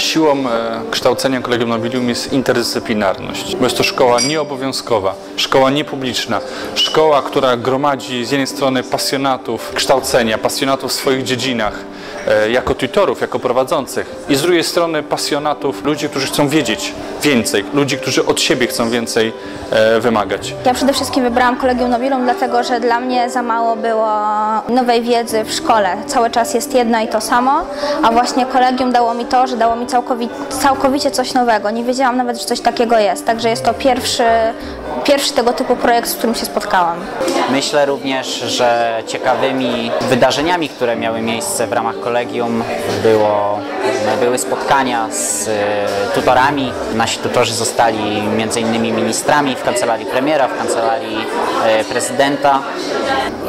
Siłą e, kształcenia Collegium Nobilium jest interdyscyplinarność, bo jest to szkoła nieobowiązkowa, szkoła niepubliczna, szkoła, która gromadzi z jednej strony pasjonatów kształcenia, pasjonatów w swoich dziedzinach, jako tutorów, jako prowadzących i z drugiej strony pasjonatów, ludzi, którzy chcą wiedzieć więcej, ludzi, którzy od siebie chcą więcej e, wymagać. Ja przede wszystkim wybrałam Kolegium Nobilum, dlatego że dla mnie za mało było nowej wiedzy w szkole. Cały czas jest jedno i to samo, a właśnie kolegium dało mi to, że dało mi całkowicie, całkowicie coś nowego. Nie wiedziałam nawet, że coś takiego jest, także jest to pierwszy, pierwszy tego typu projekt, z którym się spotkałam. Myślę również, że ciekawymi wydarzeniami, które miały miejsce w ramach kolegium było, były spotkania z e, tutorami. Nasi tutorzy zostali m.in. ministrami w kancelarii premiera, w kancelarii e, prezydenta.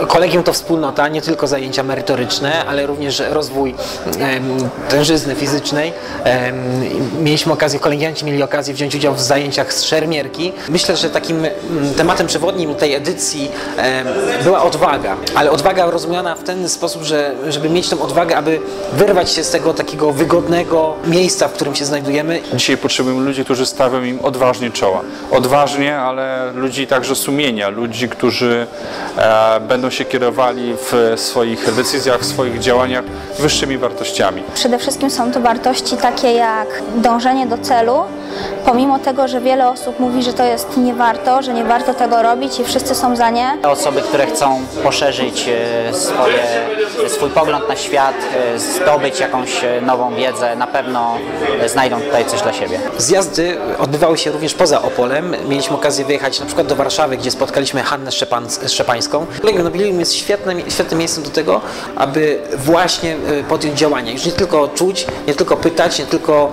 Kolegium to wspólnota, nie tylko zajęcia merytoryczne, ale również rozwój tężyzny fizycznej. Mieliśmy okazję, kolegianci mieli okazję wziąć udział w zajęciach z szermierki. Myślę, że takim tematem przewodnim tej edycji była odwaga, ale odwaga rozumiana w ten sposób, że żeby mieć tą odwagę, aby wyrwać się z tego takiego wygodnego miejsca, w którym się znajdujemy Dzisiaj potrzebujemy ludzi, którzy stawią im odważnie czoła. Odważnie, ale ludzi także sumienia, ludzi, którzy e, będą się kierowali w swoich decyzjach, w swoich działaniach wyższymi wartościami. Przede wszystkim są to wartości takie jak dążenie do celu, pomimo tego, że wiele osób mówi, że to jest nie warto, że nie warto tego robić i wszyscy są za nie. Osoby, które chcą poszerzyć e, swoje, swój pogląd na świat, e, zdobyć jakąś e, nową wiedzę, na pewno e, znajdą tutaj coś dla siebie. Zjazdy odbywały się również poza Opolem. Mieliśmy okazję wyjechać na przykład do Warszawy, gdzie spotkaliśmy Hannę Szczepan Szczepańską. Kolegium Nobilium jest świetnym, świetnym miejscem do tego, aby właśnie e, podjąć działania. Już nie tylko czuć, nie tylko pytać, nie tylko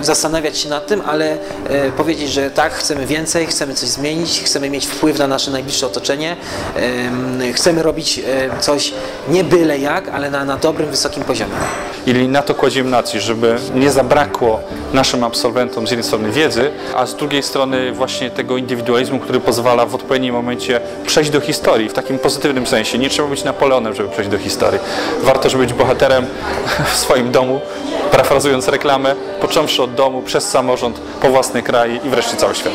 e, zastanawiać się nad tym, ale e, powiedzieć, że tak, chcemy więcej, chcemy coś zmienić, chcemy mieć wpływ na nasze najbliższe otoczenie, em, chcemy robić e, coś nie byle jak, ale na, na dobrym, wysokim poziomie. I na to kładziemy nacisk, żeby nie zabrakło naszym absolwentom z jednej strony wiedzy, a z drugiej strony właśnie tego indywidualizmu, który pozwala w odpowiednim momencie przejść do historii w takim pozytywnym sensie. Nie trzeba być Napoleonem, żeby przejść do historii. Warto, żeby być bohaterem w swoim domu, parafrazując reklamę, począwszy od domu, przez samorząd, po własny kraj i wreszcie cały świat.